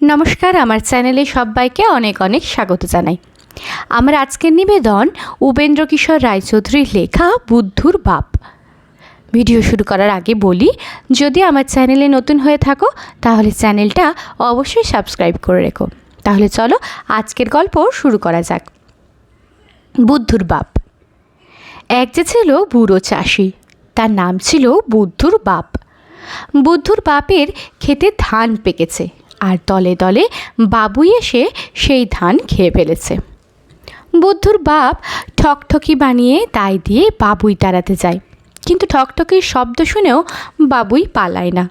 নমস্কার, আমার চ্যানেলে সবাইকে অনেক অনেক স্বাগত জানাই। আমার আজকের নিবেদন উপেন্দ্র কিশোর রায়চৌধুরীর লেখা বুদ্ধুর বাপ। ভিডিও শুরু করার আগে বলি, যদি আমার চ্যানেলে নতুন হয়ে থাকো, তাহলে চ্যানেলটা অবশ্যই সাবস্ক্রাইব করে রেখো। তাহলে চলো আজকের গল্প শুরু করা যাক। বুদ্ধুর বাপ। এক যে ছিল বুড়ো চাষি, তার নাম ছিল বুদ্ধুর বাপ। বুদ্ধুর বাপের খেতে ধান পেকেছে। আর দলে দলে বাবুই এসে সেই ধান খেয়ে ফেলেছে। বুদ্ধুর বাপ ঠকঠকি বানিয়ে তাই দিয়ে বাবুই তাড়াতে যায়। কিন্তু ঠকঠকির শব্দ শুনেও বাবুই পালায় না।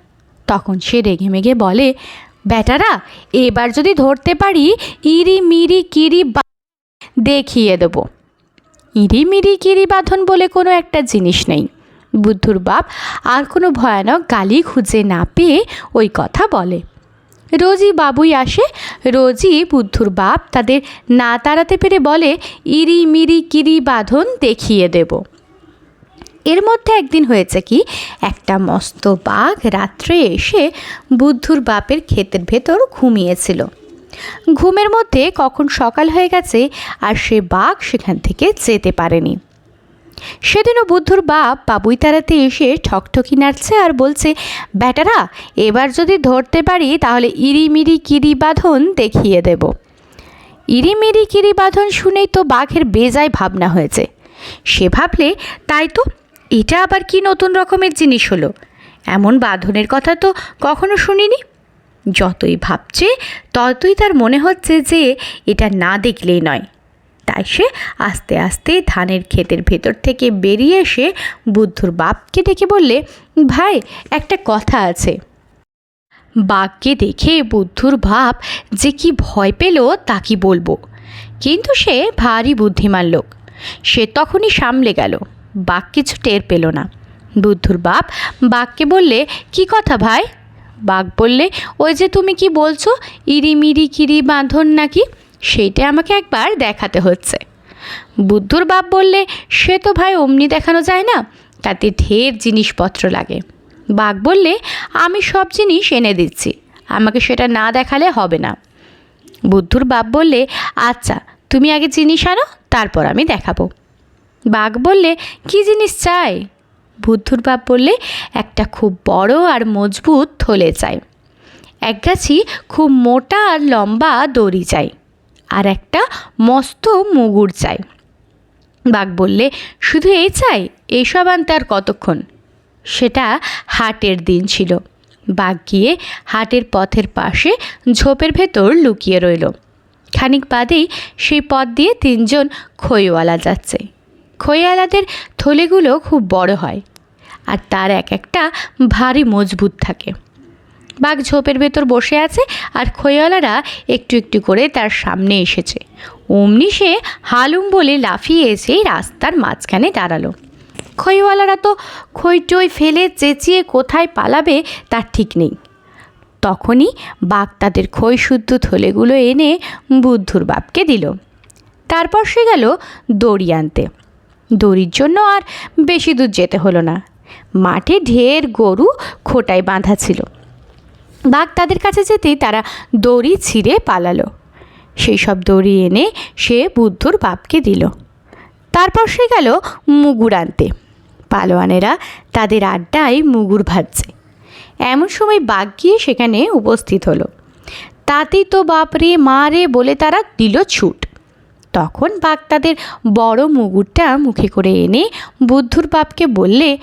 তখন সে রেগে মেগে বলে, বেটারা, এবার যদি ধরতে পারি ইরি মিরি কিরি দেখিয়ে দেবো। ইরি মিরি কিরি বাঁধন বলে কোনো একটা জিনিস নেই। বুদ্ধুর বাপ আর কোনো ভয়ানক গালি খুঁজে না পেয়ে ওই কথা বলে। রোজই বাবুই আসে, রোজই বুদ্ধুর বাপ তাদের না তাড়াতে পেরে বলে, ইরি মিরি কিরি বাঁধন দেখিয়ে দেব। এর মধ্যে একদিন হয়েছে কি, একটা মস্ত বাঘ রাত্রে এসে বুদ্ধুর বাপের ক্ষেতের ভেতর ঘুমিয়েছিল। ঘুমের মধ্যে কখন সকাল হয়ে গেছে আর সে বাঘ সেখান থেকে যেতে পারেনি। সেদিনও বুদ্ধুর বাপ বাবুই তাড়াতে এসে ঠকঠকি নাড়ছে আর বলছে ব্যাটারা এবার যদি ধরতে পারি তাহলে ইরিমিরি কিরি বাঁধন দেখিয়ে দেব। ইরিমিরি কিরি বাঁধন শুনেই তো বাঘের বেজায় ভাবনা হয়েছে। সে ভাবলে, তাই তো, এটা আবার কি নতুন রকমের জিনিস হলো? এমন বাঁধনের কথা তো কখনো শুনিনি? যতই ভাবছে, ততই তার মনে হচ্ছে যে এটা না দেখলেই নয়। তাই সে আস্তে আস্তে ধানের ক্ষেতের ভেতর থেকে বেরিয়ে এসে বুদ্ধুর বাপকে ডেকে বললে, ভাই, একটা কথা আছে। বাঘকে দেখে বুদ্ধুর ভাব যে কি ভয় পেল তা কি বলব। কিন্তু সে ভারী বুদ্ধিমান লোক। সে তখনই সামলে গেল। বাঘ কিছু টের পেল না। বুদ্ধুর বাপ বাঘকে বললে, কি কথা ভাই? বাঘ বললে, ওই যে তুমি কি বলছো? ইরিমিরি কিরি বাঁধন নাকি? সেইটা আমাকে একবার দেখাতে হচ্ছে। বুদ্ধুর বাপ বললে, সে তো ভাই অমনি দেখানো যায় না, তাতে ঢের জিনিসপত্র লাগে। বাঘ বললে, আমি সব জিনিস এনে দিচ্ছি, আমাকে সেটা না দেখালে হবে না। বুদ্ধুর বাপ বললে আচ্ছা তুমি আগে জিনিস আনো, তারপর আমি দেখাবো। বাঘ বললে, কি জিনিস চাই? বুদ্ধুর বাপ বললে, একটা খুব বড় আর মজবুত থলে চাই। এক গাছি খুব মোটা আর লম্বা দড়ি চাই। আর একটা মস্ত মুগুর চাই। বাঘ বললে, শুধু এই চাই? এইসব আনতে আর কতক্ষণ? সেটা হাটের দিন ছিল। বাঘ গিয়ে হাটের পথের পাশে ঝোপের ভেতর লুকিয়ে রইল। খানিক বাদেই সেই পথ দিয়ে তিনজন খইওয়ালা যাচ্ছে। খইওয়ালাদের থলেগুলো খুব বড় হয় আর তার এক একটা ভারী মজবুত থাকে। বাঘ ঝোপের ভেতর বসে আছে আর খইওয়ালারা একটু একটু করে তার সামনে এসেছে। অমনি সে হালুম বলে লাফিয়ে এসে রাস্তার মাঝখানে দাঁড়াল। খইওয়ালারা তো খইটই ফেলে চেঁচিয়ে কোথায় পালাবে তার ঠিক নেই। তখনই বাঘ তাদের খই শুদ্ধ থলেগুলো এনে বুদ্ধুর বাপকে দিল। তারপর সে গেল দড়ি আনতে। দড়ির জন্য আর বেশি দূর যেতে হলো না। মাঠে ঢের গরু খোটায় বাঁধা ছিল। বাঘ তাদের কাছে যেতেই তারা দড়ি ছিঁড়ে পালালো। সেই সব দড়ি এনে সে বুদ্ধুর বাপকে দিল। তারপর সে গেল মুগুর আনতে। পালোয়ানেরা তাদের আড্ডায় মুগুর ভাজছে। এমন সময় বাঘ গিয়ে সেখানে উপস্থিত হলো। তাতেই তো বাপরে মা রে বলে তারা দিল ছুট। তখন বাঘ তাদের বড় মুগুরটা মুখে করে এনে বুদ্ধুর বাপকে বললে,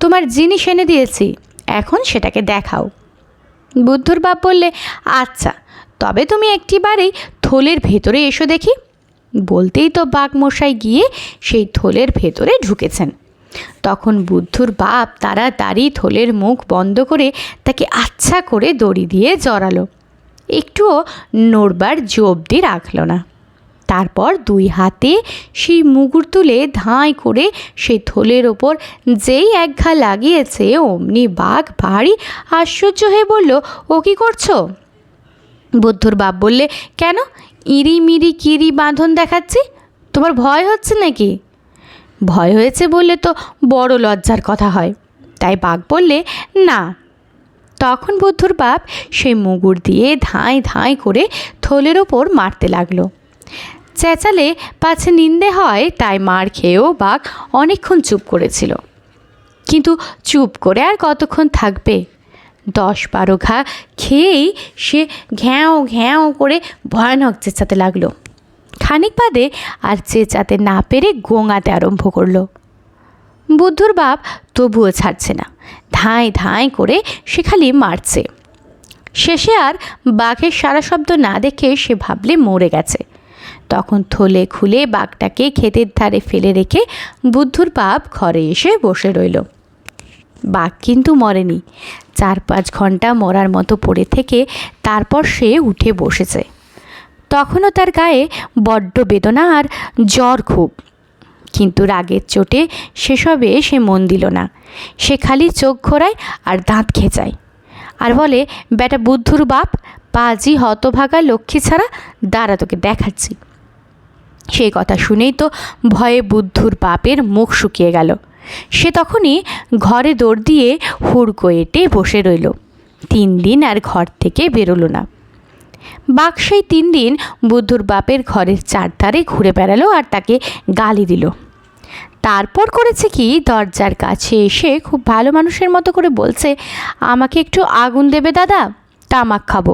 তোমার জিনিস এনে দিয়েছি, এখন সেটাকে দেখাও। বুদ্ধুর বাপ বললে আচ্ছা তবে তুমি একটিবারেই থলের ভেতরে এসো দেখি। বলতেই তো বাঘমশাই গিয়ে সেই থলের ভেতরে ঢুকেছেন। তখন বুদ্ধুর বাপ তারা তাড়াতাড়ি থলের মুখ বন্ধ করে তাকে আচ্ছা করে দড়ি দিয়ে জড়ালো। একটুও নড়বার জবদি রাখল না। তারপর দুই হাতে সেই মুগুর তুলে ধাঁই করে সেই থলের ওপর যেই এক ঘা লাগিয়েছে, অমনি বাঘ ভারী আশ্চর্য হয়ে বলল, ও কি করছ? বুদ্ধর বাপ বললে, কেন? ইরি মিরি কিরি বাঁধন দেখাচ্ছি? তোমার ভয় হচ্ছে নাকি? ভয় হয়েছে বললে তো বড় লজ্জার কথা হয়। তাই বাঘ বললে, না। তখন বুদ্ধুর বাপ সেই মুগুর দিয়ে ধাঁই ধাঁই করে থলের ওপর মারতে লাগল। চেঁচালে পাছে নিন্দে হয়, তাই মার খেয়েও বাঘ অনেকক্ষণ চুপ করেছিল। কিন্তু চুপ করে আর কতক্ষণ থাকবে? দশ বারো ঘা খেয়েই সে ঘ্যাঁও ঘ্যাঁও করে ভয়ানক চেঁচাতে লাগল। খানিক বাদে আর চেঁচাতে না পেরে গোঙাতে আরম্ভ করল। বুদ্ধুর বাপ তবুও ছাড়ছে না, ধাঁই ধাঁই করে সে খালি মারছে। শেষে আর বাঘের সারা শব্দ না দেখে সে ভাবলে মরে গেছে। তখন থলে খুলে বাঘটাকে ক্ষেতের ধারে ফেলে রেখে বুদ্ধুর বাপ ঘরে এসে বসে রইল। বাঘ কিন্তু মরেনি। চার পাঁচ ঘণ্টা মরার মতো পড়ে থেকে তারপর সে উঠে বসেছে। তখনও তার গায়ে বড্ড বেদনা আর জ্বর খুব। কিন্তু রাগের চোটে সেসবে সে মন দিল না। সে খালি চোখ ঘোরায় আর দাঁত খেঁচায় আর বলে, বেটা বুদ্ধুর বাপ, পাজি হতভাগা লক্ষ্মী ছাড়া দাঁড়া, তোকে দেখাচ্ছি। সেই কথা শুনেই তো ভয়ে বুদ্ধুর বাপের মুখ শুকিয়ে গেল। সে তখনই ঘরে দৌড় দিয়ে হুড়কো এটে বসে রইল। তিন দিন আর ঘর থেকে বেরোলো না। বাঘ সেই তিন দিন বুদ্ধুর বাপের ঘরের চারধারে ঘুরে বেড়ালো আর তাকে গালি দিল। তারপর করেছে কি, দরজার কাছে এসে খুব ভালো মানুষের মতো করে বলছে, আমাকে একটু আগুন দেবে দাদা, তামাক খাব।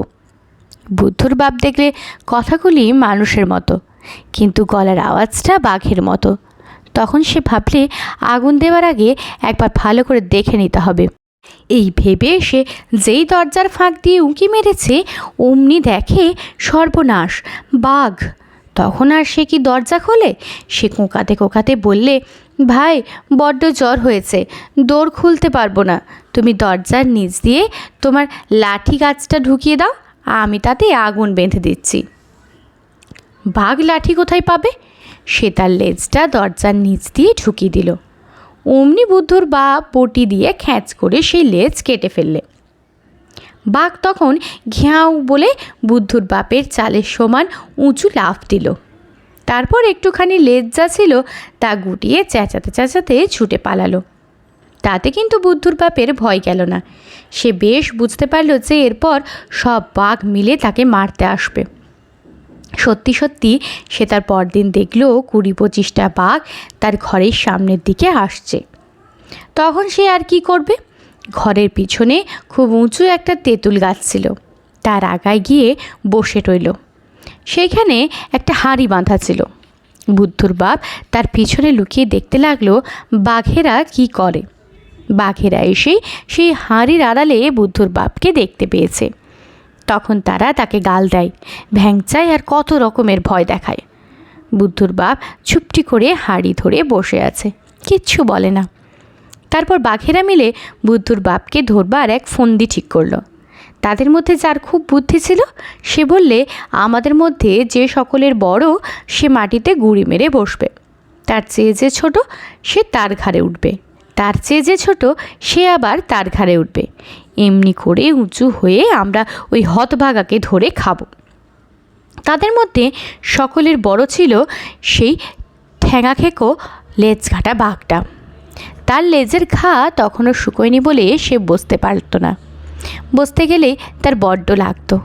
বুদ্ধুর বাপ দেখলে কথাগুলি মানুষের মতো। কিন্তু গলার আওয়াজটা বাঘের মতো। তখন সে ভাবলে আগুন দেওয়ার আগে একবার ভালো করে দেখে নিতে হবে। এই ভেবে সে যেই দরজার ফাঁক দিয়ে উঁকি মেরেছে, অমনি দেখে সর্বনাশ, বাঘ। তখন আর সে কি দরজা খোলে? সে কোঁকাতে কোঁকাতে বললে, ভাই, বড্ড জ্বর হয়েছে, দৌড় খুলতে পারব না। তুমি দরজার নিচ দিয়ে তোমার লাঠি গাছটা ঢুকিয়ে দাও, আমি তাতে আগুন বেঁধে দিচ্ছি। বাঘ লাঠি কোথায় পাবে? সে তার লেজটা দরজার নিচ দিয়ে ঢুকিয়ে দিল। অমনি বুদ্ধুর বা পটি দিয়ে খ্যাঁচ করে সেই লেজ কেটে ফেললে। বাঘ তখন ঘ্যাও বলে বুদ্ধুর বাপের চালের সমান উঁচু লাফ দিল। তারপর একটুখানি লেজ যা ছিল তা গুটিয়ে চেঁচাতে চেঁচাতে ছুটে পালালো। তাতে কিন্তু বুদ্ধুর বাপের ভয় গেল না। সে বেশ বুঝতে পারল যে এরপর সব বাঘ মিলে তাকে মারতে আসবে। সত্যি সত্যি সে তার পরদিন দেখল কুড়ি পঁচিশটা বাঘ তার ঘরের সামনের দিকে আসছে। তখন সে আর কি করবে? ঘরের পিছনে খুব উঁচু একটা তেঁতুল গাছ ছিল। তার আগায় গিয়ে বসে রইল। সেইখানে একটা হাঁড়ি বাঁধা ছিল। বুদ্ধুর বাপ তার পিছনে লুকিয়ে দেখতে লাগল বাঘেরা কি করে। বাঘেরা এসে সেই হাঁড়ির আড়ালে বুদ্ধুর বাপকে দেখতে পেয়েছে। তখন তারা তাকে গাল দেয় ভ্যাংচায় আর কত রকমের ভয় দেখায়। বুদ্ধুর বাপ চুপটি করে হাড়ি ধরে বসে আছে, কিচ্ছু বলে না। তারপর বাঘেরা মিলে বুদ্ধুর বাপকে ধরবার এক ফন্দি ঠিক করল। তাদের মধ্যে যার খুব বুদ্ধি ছিল, সে বললে, আমাদের মধ্যে যে সকলের বড়, সে মাটিতে গুড়ি মেরে বসবে। তার চেয়ে যে ছোট, সে তার ঘাড়ে উঠবে। তার চেয়ে যে ছোট, সে আবার তার ঘাড়ে উঠবে। এমনি করে উঁচু হয়ে আমরা ওই হতভাগাকে ধরে খাব। তাদের মধ্যে সকলের বড় ছিল সেই ঠ্যাঙা খেকো লেজ ঘাটা বাঘটা। তার লেজের ঘা তখনও শুকোয়নি বলে সে বসতে পারত না। বসতে গেলে তার বড্ড লাগতো।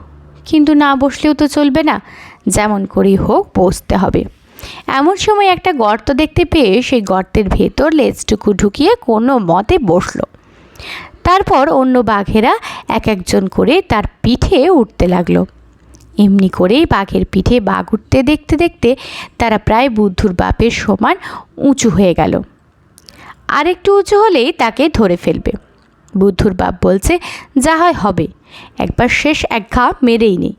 কিন্তু না বসলেও তো চলবে না। যেমন করেই হোক বসতে হবে। এমন সময় একটা গর্ত দেখতে পেয়ে সেই গর্তের ভেতর লেজটুকু ঢুকিয়ে কোনো মতে বসল। তারপর অন্য বাঘেরা এক একজন করে তার পিঠে উঠতে লাগল। এমনি করেই বাঘের পিঠে বাঘ উঠতে দেখতে দেখতে তারা প্রায় বুদ্ধুর বাপের সমান উঁচু হয়ে গেল। আর একটু উঁচু হলেই তাকে ধরে ফেলবে। বুদ্ধুর বাপ বলছে, যা হয় হবে, একবার শেষ এক ঘা মেরেই নি।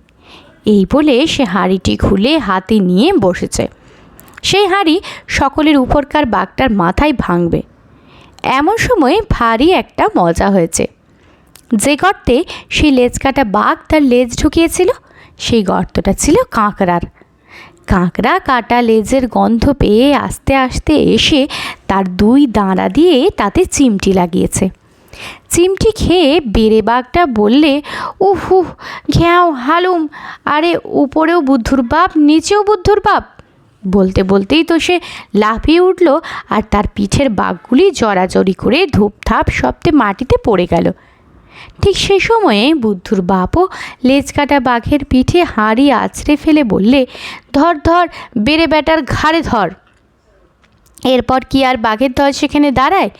এই বলে সে হাঁড়িটি খুলে হাতে নিয়ে বসেছে। সেই হাঁড়ি সকলের উপরকার বাঘটার মাথায় ভাঙবে। এমন সময় ভারী একটা মজা হয়েছে। যে গর্তে সেই লেজ কাটা বাঘ তার লেজ ঢুকিয়েছিল, সেই গর্তটা ছিল কাঁকড়ার। কাঁকড়া কাটা লেজের গন্ধ পেয়ে আস্তে আস্তে এসে তার দুই দাঁড়া দিয়ে তাতে চিমটি লাগিয়েছে। চিমটি খেয়ে বেড়ে বাঘটা বললে, উহ ঘ্যাও হালুম, আরে উপরেও বুদ্ধুর বাপ, নিচেও বুদ্ধুর বাপ। বলতে বলতেই তো সে লাফিয়ে উঠল আর তার পিঠের বাঘগুলি জড়াজড়ি করে ধূপধাপ শব্দে মাটিতে পড়ে গেল। ঠিক সেই সময়ে বুদ্ধুর বাপও লেজ কাটা বাঘের পিঠে হাঁড়ি আছড়ে ফেলে বললে, ধর ধর, বেড়ে ব্যাটার ঘাড়ে ধর। এরপর কি আর বাঘের দল সেখানে দাঁড়ায়?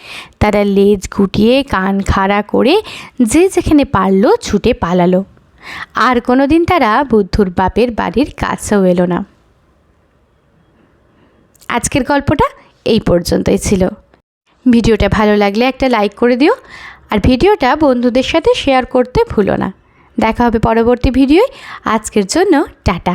তারা লেজ গুটিয়ে কান খাড়া করে যে যেখানে পারল ছুটে পালালো। আর কোনো দিন তারা বুদ্ধুর বাপের বাড়ির কাছেও এলো না। আজকের গল্পটা এই পর্যন্তই ছিল। ভিডিওটা ভালো লাগলে একটা লাইক করে দিও আর ভিডিওটা বন্ধুদের সাথে শেয়ার করতে ভুলো না। দেখা হবে পরবর্তী ভিডিওয়। আজকের জন্য টাটা।